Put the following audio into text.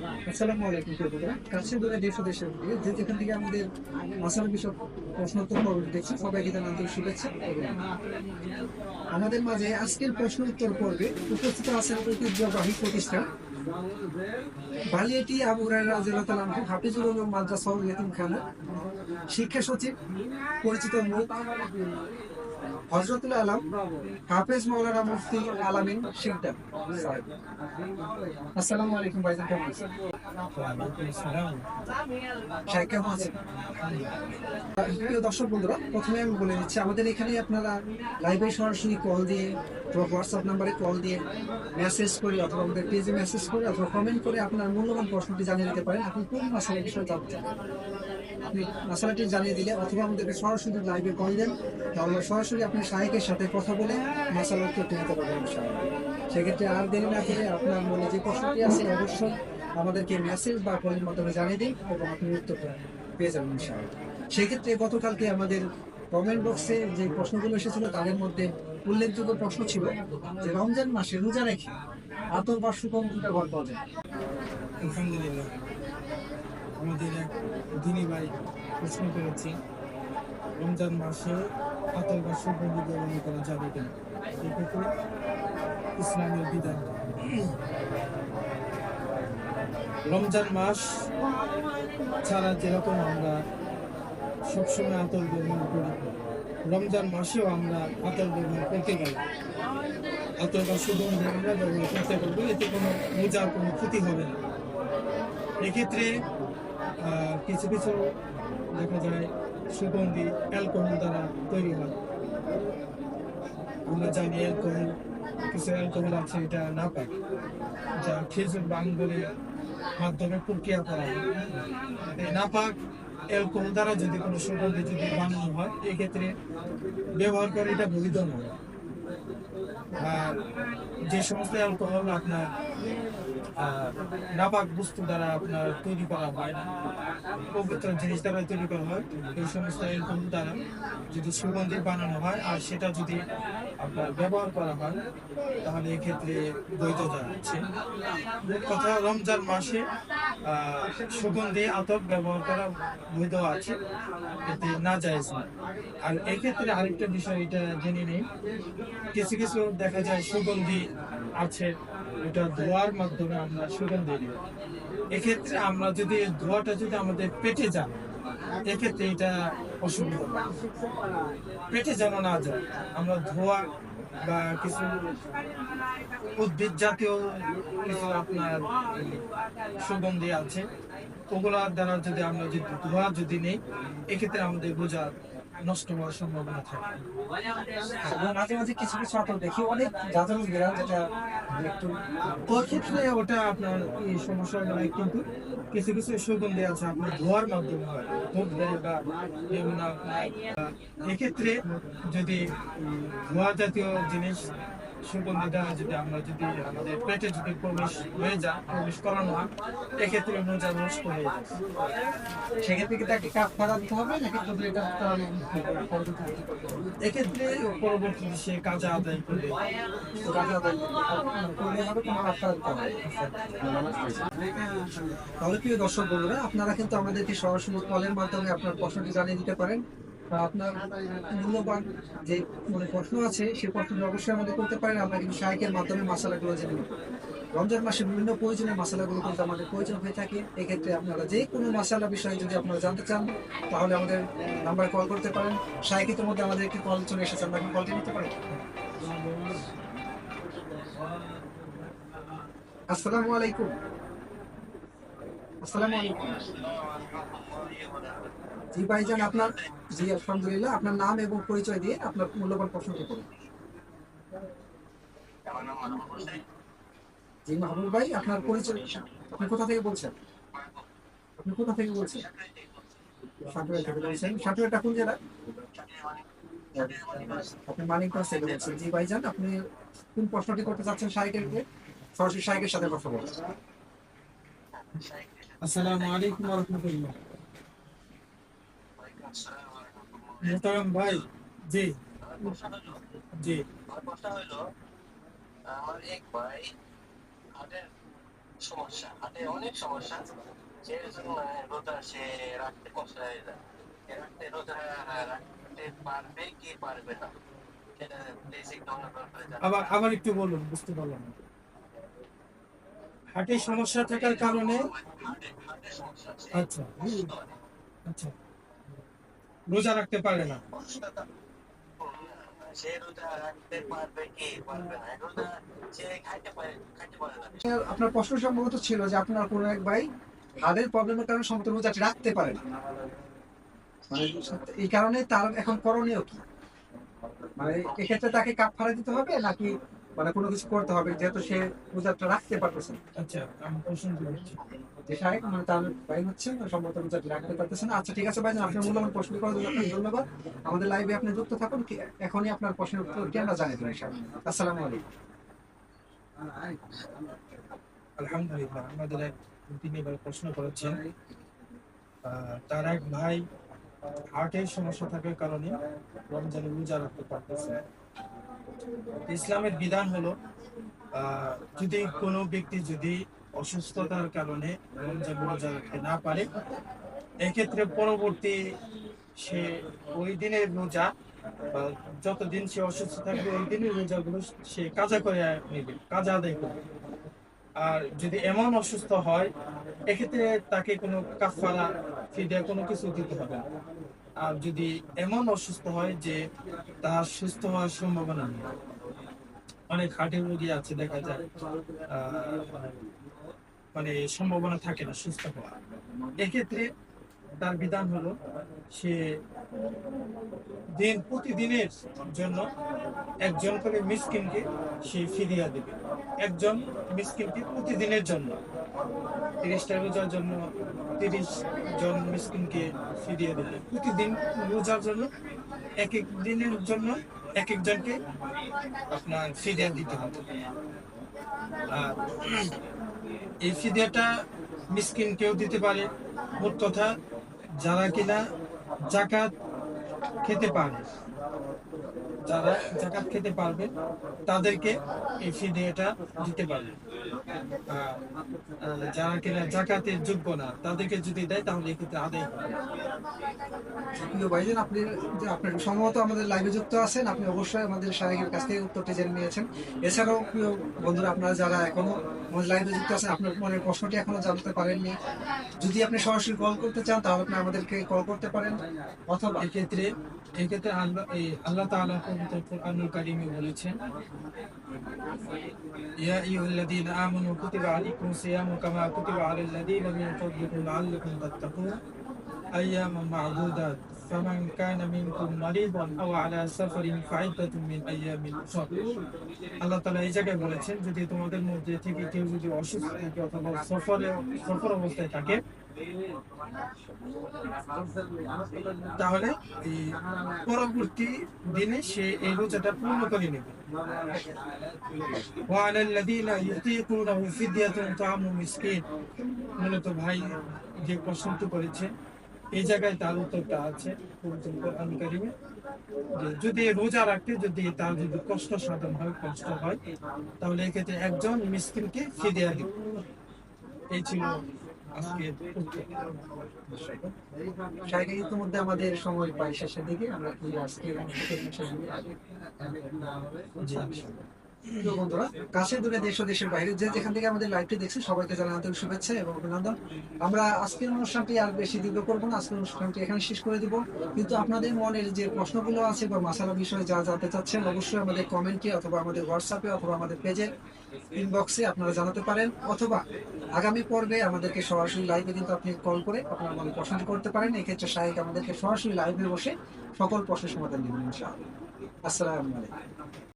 আসসালামু আলাইকুম প্রিয়তমা কাছে দূরে দেশ দেশের যে যেখান থেকে আমাদের মাসাল বিষয় প্রশ্নোত্তর পর্ব দেখছি সবাইকে জানান শুভেচ্ছা আমাদের মাঝে আজকের প্রশ্ন উত্তর পর্বে উপস্থিত আছেন ঐতিহ্যবাহী প্রতিষ্ঠান বালিয়াটি আবু আনহু হাফিজুল উলুম মাদ্রাসা ইয়েতিমখানা শিক্ষা সচিব, পরিচিত মুখ হজরতুল আলম, হাফেজ মৌলানা মুফতি আলামিন শিকদার। আসসালামু আলাইকুম ভাইজান, কেমন আছেন? প্রিয় দর্শক বন্ধুরা, প্রথমে আমি বলে দিচ্ছি, আমাদের এখানে আপনারা লাইভে সরাসরি কল দিয়ে অথবা হোয়াটসঅ্যাপ নাম্বারে কল দিয়ে মেসেজ করে অথবা আমাদের পেজে মেসেজ করে অথবা কমেন্ট করে আপনার মূল্যবান প্রশ্নটি জানিয়ে দিতে পারেন। আপনি কোন মাসালের বিষয়ে জানতে আপনি মশালাটি জানিয়ে দিলে অথবা আমাদেরকে সরাসরি লাইভে কল দেন, তাহলে সরাসরি আপনি সাহেবের সাথে কথা বলে মশালা নিতে পারবেন। সেক্ষেত্রে আর দেরি না করে আপনার মনে যে প্রশ্নটি আছে, অবশ্যই আমাদেরকে মেসেজ বা কলের মাধ্যমে জানিয়ে দিন এবং আপনি উত্তরটা পেয়ে যাবেন ইনশাআল্লাহ। সেক্ষেত্রে গতকালকে আমাদের কমেন্ট বক্সে যে প্রশ্নগুলো এসেছিল, তাদের মধ্যে উল্লেখযোগ্য প্রশ্ন ছিল যে রমজান মাসে রোজা রেখে আতর বা সুগম দুটা গল্প যায় আলহামদুলিল্লাহ আমাদের এক দিনী ভাই প্রশ্ন করেছি, রমজান মাসে আতর বা সুগন্ধি গ্রহণ করা যাবে কিনা? এক্ষেত্রে ইসলামের বিধান। রমজান মাস ছাড়া যেরকম আমরা সবসময় আতর গ্রহণ করি, রমজান মাসেও আমরা আতর গ্রহণ করতে পারি। আতর বা সুগন্ধি আমরা ব্যবহার করতে পারব, এতে কোনো মোজার কোনো ক্ষতি হবে না। এক্ষেত্রে কিছু কিছু দেখা যায় সুগন্ধি, অ্যালকোহল দ্বারা তৈরি হয়। আমরা জানি অ্যালকোহল, কিছু অ্যালকোহল আছে এটা না পাই যা খেজুর বা আঙ্গুরের মাধ্যমে প্রক্রিয়া করা হয়। এই নাপাক অ্যালকোহল দ্বারা যদি কোনো সুগন্ধি যদি বানানো হয়, এক্ষেত্রে ব্যবহার করে এটা বৈধ নয়। আর যে সমস্ত অ্যালকোহল আপনার নাপাক বস্তু দ্বারা আপনার তৈরি করা হয়। পবিত্র জিনিস দ্বারা তৈরি করা হয়। এই সমস্ত অ্যালকোহল দ্বারা যদি সুগন্ধি বানানো হয় আর সেটা যদি আপনার ব্যবহার করা হয়, তাহলে এক্ষেত্রে বৈধ আছে। কথা রমজান মাসে সুগন্ধি আতক ব্যবহার করা বৈধ আছে। এতে না যায় না আর এক্ষেত্রে আরেকটা বিষয়, এটা জেনে নেই কিছু কিছু দেখা যায় সুগন্ধি আছে, এটা ধোয়ার মাধ্যমে আমরা সুগন্ধি এক্ষেত্রে আমরা যদি, ধোয়াটা যদি আমাদের পেটে যায়, এক্ষেত্রে এটা অসুবিধা পেটে যেন না যায়, আমরা ধোয়া বা কিছু উদ্ভিদ জাতীয় কিছু আপনার সুগন্ধি আছে, ওগুলার দ্বারা যদি আমরা যদি ধোয়া যদি নেই, এক্ষেত্রে আমাদের বোঝা নষ্ট হওয়ার সম্ভাবনা থাকে। মাঝে মাঝে কিছু কিছু আতর দেখি, অনেক জাতক গ্রাম যেটা একটু ওর ক্ষেত্রে ওটা আপনার এই সমস্যা নয় কিন্তু কিছু কিছু সুগন্ধি আছে, আপনার ধোয়ার মাধ্যমে হয় বা এক্ষেত্রে যদি ধোয়া জাতীয় জিনিস সুগন্ধি যদি আমরা যদি আমাদের পেটে যদি প্রবেশ হয়ে যায়, প্রবেশ করানো হয়, এক্ষেত্রে মোজা নষ্ট হয়ে যায়। সেক্ষেত্রে কি তাকে কাপ দিতে হবে, নাকি যদি এটা? এক্ষেত্রে পরবর্তীতে সে কাজে আদায় করবে? কাজে আদায় তাহলে প্রিয় দর্শক বন্ধুরা, আপনারা কিন্তু আমাদেরকে সরাসরি কলের মাধ্যমে আপনার প্রশ্নটি জানিয়ে দিতে পারেন। আপনার মূল্যবান যে মানে প্রশ্ন আছে সেই প্রশ্নটি অবশ্যই আমাদের করতে পারেন। আমরা কিন্তু সাহায্যের মাধ্যমে মশালাগুলো জেনে নেব। রমজান মাসে বিভিন্ন প্রয়োজনীয় মশলাগুলো কিন্তু আমাদের প্রয়োজন হয়ে থাকে। এক্ষেত্রে আপনারা যে কোনো মশলা বিষয়ে যদি আপনারা জানতে চান, তাহলে আমাদের নাম্বারে কল করতে পারেন। সাহিত্যের মধ্যে আমাদের একটি কল চলে এসেছে। আমরা কলটি নিতে পারি। আসসালামু আলাইকুম। আসসালামু আলাইকুম। জি ভাইজান আপনার জি আলহামদুলিল্লাহ আপনার নাম এবং পরিচয় দিয়ে আপনার মূল্যবান প্রশ্নটি করুন। জি মাহবুব ভাই আপনার পরিচয় আপনি কোথা থেকে বলছেন? আপনি কোথা থেকে বলছেন? সাঁতুরা থেকে বলছেন। সাঁতুরাটা কোন জেলা? আপনি মানিকগঞ্জ থেকে বলছেন। জি ভাইজান আপনি কোন প্রশ্নটি করতে চাচ্ছেন সাইকেলকে সরাসরি সাইকের সাথে কথা বলুন। আসসালামু আলাইকুম ভাই, জি। জি। আমার এক ভাই হাটের সমস্যা হাতে অনেক সমস্যা যে জন্য রোজা সে রাখতে কষ্ট হয়ে যায় রাখতে রোজা রাখতে পারবে কি পারবে না আবার আবার একটু বলুন, বুঝতে পারলাম না। হার্টের সমস্যা থাকার কারণে? আচ্ছা আচ্ছা। রোজা রাখতে পারে না। রোজা রোজা আপনার প্রশ্ন সম্ভবত ছিল যে আপনার কোনো এক ভাই হাড়ের প্রবলেমের কারণে সমস্ত রোজাটি রাখতে পারে না। মানে এই কারণে তার এখন করণীয় কি? মানে এক্ষেত্রে তাকে কাপ ফাড়া দিতে হবে নাকি মানে কোনো কিছু করতে হবে যেহেতু সে রোজাটা রাখতে পারতেছে না। আচ্ছা আমি প্রশ্ন করছি যে সাহেব মানে তার ভাই হচ্ছে সম্ভবত রোজাটি রাখতে পারতেছে না। আচ্ছা ঠিক আছে ভাই আপনার মূল্যবান প্রশ্ন করার জন্য আপনাকে ধন্যবাদ। আমাদের লাইভে আপনি যুক্ত থাকুন এখনই আপনার প্রশ্নের উত্তরটি আমরা জানিয়ে আসসালামু আলাইকুম। আলহামদুলিল্লাহ আমাদের এক তিনি প্রশ্ন করেছেন। তার এক ভাই হার্টের সমস্যা থাকার কারণে রমজানে রোজা রাখতে পারতেছে না। ইসলামের বিধান হলো যদি কোনো ব্যক্তি যদি অসুস্থতার কারণে রমজান রোজা রাখতে না পারে, এক্ষেত্রে পরবর্তী সে ওই দিনের রোজা যতদিন সে অসুস্থ থাকবে, ওই দিনের রোজাগুলো সে কাজা করে নেবে, কাজা আদায় করবে আর যদি এমন অসুস্থ হয়, এক্ষেত্রে তাকে কোনো কাফারা ফিদিয়া কোনো কিছু দিতে হবে না। আর যদি এমন অসুস্থ হয় যে তার সুস্থ হওয়ার সম্ভাবনা নেই। অনেক হার্টের রোগী আছে, দেখা যায় মানে সম্ভাবনা থাকে না সুস্থ হওয়ার। এক্ষেত্রে তার বিধান হলো সে দিন, প্রতিদিনের জন্য একজন করে মিসকিনকে সে ফিরিয়া দেবে। একজন মিসকিনকে প্রতিদিনের জন্য। তিরিশটা রোজার জন্য তিরিশ জন মিসকিনকে ফিরিয়ে দেবে প্রতিদিন রোজার জন্য, এক এক দিনের জন্য এক একজনকে আপনার ফিরিয়া দিতে হবে। আর এই ফিদিয়াটা মিসকিন কেউ দিতে পারে। মোট কথা, যারা কিনা জাকাত খেতে পারে। যারা জাকাত খেতে পারবে তাদেরকে এই ফিদিয়াটা দিতে পারবে। যারা কিনা জাকাতের যোগ্য না তাদেরকে যদি দেয় তাহলে এক্ষেত্রে আদায় ভাইজান আপনি যে আপনার সম্ভবত আমাদের লাইভে যুক্ত আছেন আপনি অবশ্যই আমাদের শারীরিকের কাছ থেকে উত্তরটি জেনে নিয়েছেন। এছাড়াও প্রিয় বন্ধুরা আপনারা যারা এখনও আমাদের লাইভে যুক্ত আছেন আপনার মনের প্রশ্নটি এখনও জানতে পারেননি। যদি আপনি সরাসরি কল করতে চান তাহলে আপনি আমাদেরকে কল করতে পারেন। অথবা এক্ষেত্রে এক্ষেত্রে আল্লাহ এই আল্লাহ তাআলা পবিত্র কুরআনুল কারীমে বলেছেন ইয়া আইয়ুহাল্লাযীনা আমানু কুতিবা আলাইকুমুস সিয়ামু কামা কুতিবা আলাল লাযীনা মিন ক্বাবলিকুম লাআল্লাকুম তাত্তাকুন আইয়ামান মা'দুদাত ফামান কানা মিনকুম মারিদান আও আলা সাফারিন ফা'iদ্দাতুম মিন আইয়ামিন উখর আল্লাহ তাআলা এই জায়গায় বলেছেন যদি তোমাদের মধ্যে থেকে কেউ যদি অসুস্থ থাকে অথবা সফরে সফর অবস্থায় থাকে তাহলে এই পরবর্তী দিনে সে এই রোজাটা পূর্ণ করে নেবে وعلى الذين يطيقونه فدية طعام مسكين মূলত ভাই যে প্রশ্নটি করেছে এই জায়গায় তার উত্তরটা আছে পবিত্র কোরআন কারিমে যে যদি রোজা রাখতে যদি তার যদি কষ্ট সাধন হয় কষ্ট হয় তাহলে এক্ষেত্রে একজন মিসকিনকে ফিদিয়া দিবে এই ছিল ইতিমধ্যে আমাদের সময় প্রায় শেষের দিকে। আমরা কি আজকে বন্ধুরা কাছে দূরে দেশ ও দেশের বাইরে যে যেখান থেকে আমাদের লাইভটি দেখছে সবাইকে জানাই আন্তরিক শুভেচ্ছা এবং অভিনন্দন। আমরা আজকের অনুষ্ঠানটি আর বেশি দীর্ঘ করব না, আজকের অনুষ্ঠানটি এখানে শেষ করে দিব। কিন্তু আপনাদের মনের যে প্রশ্নগুলো আছে বা মাসালা বিষয়ে যা জানতে চাচ্ছেন, অবশ্যই আমাদের কমেন্টে অথবা আমাদের হোয়াটসঅ্যাপে অথবা আমাদের পেজে ইনবক্সে আপনারা জানাতে পারেন। অথবা আগামী পর্বে আমাদেরকে সরাসরি লাইভে কিন্তু আপনি কল করে আপনার মনে প্রশ্নটি করতে পারেন। এক্ষেত্রে শাহিক আমাদেরকে সরাসরি লাইভে বসে সকল প্রশ্নের সমাধান দিবেন, ইনশাআল্লাহ। আসসালামু আলাইকুম।